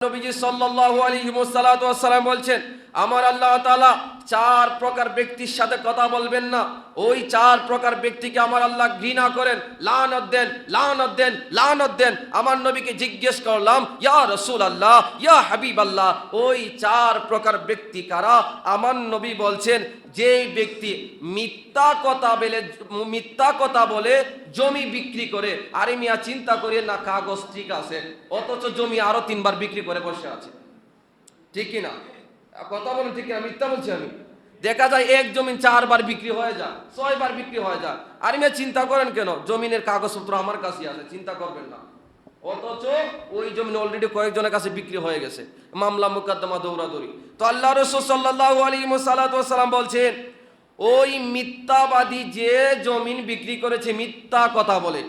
নবীজি সাল্লাল্লাহু আলাইহি ওয়াসাল্লাম বলছেন আমার আল্লাহ তাআলা চার প্রকার ব্যক্তির সাথে কথা বলবেন না। ওই চার প্রকার ব্যক্তিকে আমার আল্লাহ ঘৃণা করেন। লানত দেন লানত দেন লানত দেন। আমার নবীকে জিজ্ঞেস করলাম, ইয়া রসুল আল্লাহ ইয়া হাবিব আল্লাহ ওই চার প্রকার ব্যক্তি কারা? আমার নবী বলছেন যে ব্যক্তি মিথ্যা কথা বলে, মিথ্যা কথা বলে জমি বিক্রি করে, আরে মিয়া চিন্তা করি না, কাগজ ঠিক আছে, অথচ জমি আরও তিনবার বিক্রি করে বসে আছে। ঠিক কিনা কথা বলেন, ঠিক কিনা মিথ্যা বলছি আমি। দেখা যায় এক জমিন চারবার বিক্রি হয়ে যায়, ছয়বার বিক্রি হয়ে যায়। আর মেয়ে চিন্তা করেন কেন? জমিনের কাগজপত্র আমার কাছে আছে, চিন্তা করবেন না। অথচ ওই জমিন অলরেডি কয়েকজনের কাছে বিক্রি হয়ে গেছে। মামলা, মুকদ্দমা, দৌড়াদৌড়ি। তো আল্লাহ রসুল সাল্লাহ আলী সাল্লাম বলছেন, ওই মিথ্যাবাদী যে জমিন বিক্রি করেছে মিথ্যা কথা বলে,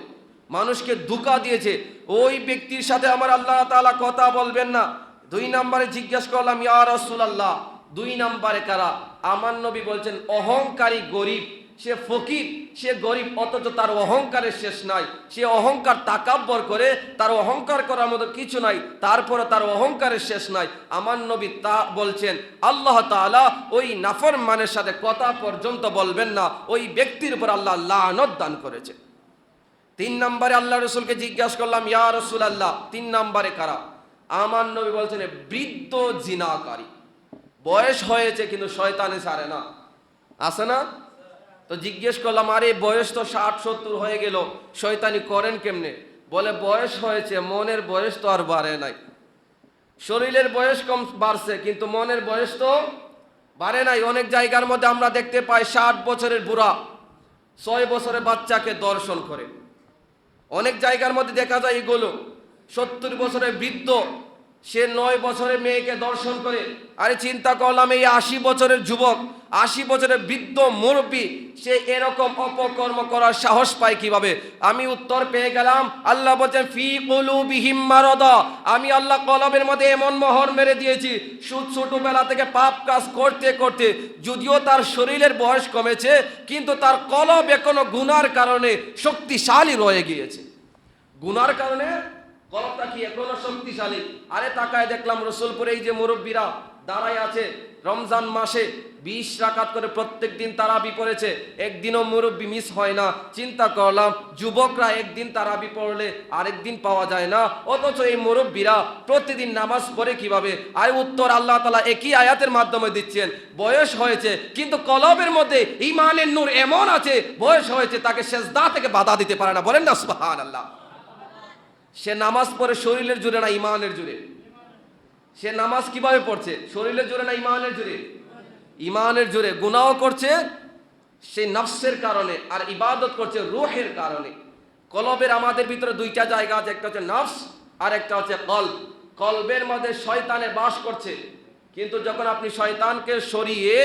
মানুষকে ধোঁকা দিয়েছে, ওই ব্যক্তির সাথে আমার আল্লাহ তাআলা কথা বলবেন না। দুই নম্বরে জিজ্ঞেস করলাম, ইয়া রাসূলুল্লাহ দুই নম্বরে কারা? আমার নবী বলছেন, অহংকারী গরিব। সে ফকির, সে গরিব, অথচ তার অহংকারের শেষ নাই। সে অহংকার তাকাব্বর করে, তার অহংকার করার মতো কিছু নাই। তারপরে তার অহংকারের শেষ নাই। আমার নবী তা বলছেন, আল্লাহ তাআলা ওই নাফর মানের সাথে কথা পর্যন্ত বলবেন না। ওই ব্যক্তির উপর আল্লাহ লানত দান করেছে। তিন নম্বরে আল্লাহ রসুলকে জিজ্ঞাসা করলাম, ইয়া রসুল আল্লাহ তিন নম্বরে কারা? আমার নবী বলছেন, বৃদ্ধ জিনাকারী। বয়স হয়েছে কিন্তু শয়তানে ছাড়ে না। আছে না? তো জিজ্ঞেস করলাম, আরে, বয়স তো ষাট, সত্তর হয়ে গেল, শয়তানি করেন কেমনে? বলে, বয়স হয়েছে, মনের বয়স তো আর বাড়ে নাই। শরীরের বয়স কম বাড়ছে, কিন্তু মনের বয়স তো বাড়ে নাই। অনেক জায়গার মধ্যে আমরা দেখতে পাই, ষাট বছরের বুড়া ছয় বছরের বাচ্চাকে দর্শন করে। অনেক জায়গার মধ্যে দেখা যায়, এগুলো সত্তর বছরের বৃদ্ধ সে নয় বছরের মেয়েকে দর্শন করে। আরে চিন্তা করলাম এই আশি বছরের যুবক, আশি বছরের বৃদ্ধ মুরব্বী, সে এরকম অপকর্ম করার সাহস পায় কীভাবে? আমি উত্তর পেয়ে গেলাম, আল্লাহ বলছেন, ফি কুলুবিহিম মারাদা। আমি আল্লাহ কলমের মধ্যে এমন মোহর মেরে দিয়েছি, সুদ ছোটবেলা থেকে পাপ কাজ করতে করতে, যদিও তার শরীরের বয়স কমেছে, কিন্তু তার কলব এখনও গুনার কারণে শক্তিশালী রয়ে গিয়েছে। গুনার কারণে কলবটা কি? এখনও শক্তিশালী। আরে তাকায় দেখলাম রসুলপুরে এই যে মুরব্বীরা দাঁড়ায় আছে, রমজান মাসে বিশ রাকাত করে প্রত্যেক দিন তারাবি পড়েছে। একদিনও মুরব্বী মিস হয় না। চিন্তা করলাম, যুবকরা একদিন তারাবি পড়লে আরেকদিন পাওয়া যায় না। অথচ এই মুরব্বীরা প্রতিদিন নামাজ পড়ে কীভাবে? আর উত্তর আল্লাহ তালা একই আয়াতের মাধ্যমে দিচ্ছেন। বয়স হয়েছে, কিন্তু কলবের মধ্যে ইমানের নূর এমন আছে, বয়স হয়েছে তাকে শেষদা থেকে বাধা দিতে পারে না। বলেন না সুবহান আল্লাহ সে নামাজ পড়ে শরীরের জুড়ে না ইমানের জুড়ে সে নামাজ কীভাবে পড়ছে? শরীরের জোরে না ইমানের জোরে? ইমানের জোরে। গুনাও করছে সে নফসের কারণে আর ইবাদত করছে রুহের কারণে। কলবের আমাদের ভিতরে দুইটা জায়গা আছে, একটা হচ্ছে নফস আর একটা হচ্ছে কল কলবের মধ্যে শয়তানে বাস করছে। কিন্তু যখন আপনি শয়তানকে সরিয়ে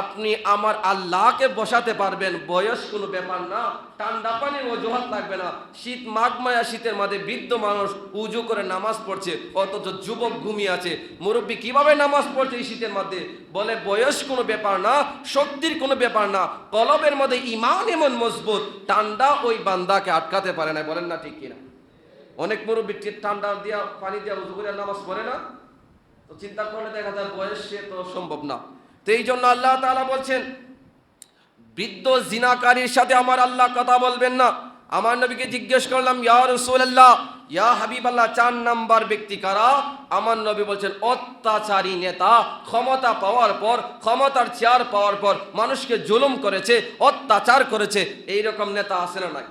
আপনি আমার আল্লাহকে বসাতে পারবেন, বয়স কোনো ব্যাপার না, ঠান্ডা পানির অজুহাত লাগবে না। শীত মাঘ মায়া, শীতের মাঝে বৃদ্ধ মানুষ উজু করে নামাজ পড়ছে, অথচ যুবক ঘুমিয়ে আছে। মুরব্বী কীভাবে নামাজ পড়ছে এই শীতের মধ্যে? বলে, বয়স কোনো ব্যাপার না, শক্তির কোনো ব্যাপার না, কলবের মধ্যে ইমান এমন মজবুত, ঠান্ডা ওই বান্দাকে আটকাতে পারে না, বলেন না ঠিক কিনা? অনেক মুরব্বী ঠান্ডা দিয়া, পানি দিয়া উজু করে নামাজ পড়ে না? তো চিন্তা করলে দেখা যায় বয়স সে তো সম্ভব না। তো এই জন্য আল্লাহ তাআলা বলছেন, বৃদ্ধ জিনাকারীর সাথে আমার আল্লাহ কথা বলবেন না। আমার নবীকে জিজ্ঞেস করলাম, ইয়া রাসূলুল্লাহ, ইয়া হাবিবাল্লাহ, চার নাম্বার ব্যক্তি কারা? আমার নবী বলছেন, অত্যাচারী নেতা, ক্ষমতা পাওয়ার পর, ক্ষমতার চেয়ার পাওয়ার পর মানুষকে জুলুম করেছে, অত্যাচার করেছে। এই রকম নেতা আছে না নাই?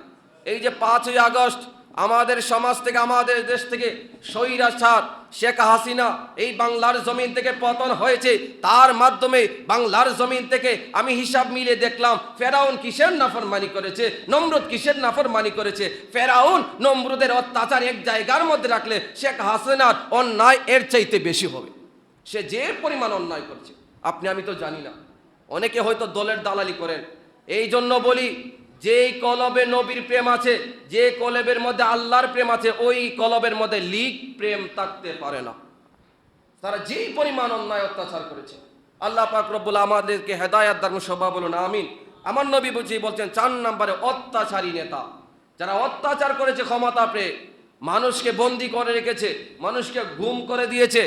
এই যে পাঁচই আগস্ট আমাদের সমাজ থেকে, আমাদের দেশ থেকে স্বৈরাচার শেখ হাসিনা এই বাংলার জমিন থেকে পতন হয়েছে। তার মাধ্যমে বাংলার জমিন থেকে আমি হিসাব মিলে দেখলাম, ফেরাউন কিসের নাফরমানি করেছে? নমরুদ কিসের নাফরমানি করেছে? ফেরাউন নমরুদের অত্যাচার এক জায়গার মধ্যে রাখলে শেখ হাসিনার অন্যায় এর চাইতে বেশি হবে। সে যে পরিমাণ অন্যায় করছে, আপনি, আমি তো জানি না। অনেকে হয়তো দলের দালালি করেন। এই জন্য বলি যেই কলবে নবীর প্রেম আছে, যে কলবের মধ্যে আল্লাহর প্রেম আছে, ওই কলবের মধ্যে লিগ প্রেম থাকতে পারে না। তারা যেই পরিমাণ অন্যায় অত্যাচার করেছে। আল্লাহ পাক রব্বুল আমাদেরকে হেদায়াত ধর্ম সভা বলুন, আমিন। আমার নবী বুঝি বলছেন, চার নম্বরে অত্যাচারী নেতা। যারা অত্যাচার করেছে ক্ষমতা পেয়ে মানুষকে বন্দি করে রেখেছে, মানুষকে গুম করে দিয়েছে,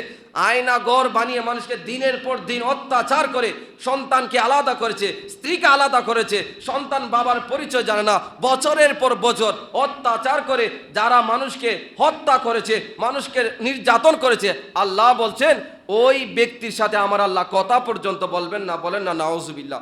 আয়না গড় বানিয়ে মানুষকে দিনের পর দিন অত্যাচার করে সন্তানকে আলাদা করেছে, স্ত্রীকে আলাদা করেছে, সন্তান বাবার পরিচয় জানে না, বছরের পর বছর অত্যাচার করে যারা মানুষকে হত্যা করেছে, মানুষকে নির্যাতন করেছে, আল্লাহ বলছেন, ওই ব্যক্তির সাথে আমার আল্লাহ কথা পর্যন্ত বলবেন না, বলেন না নাওজুবিল্লাহ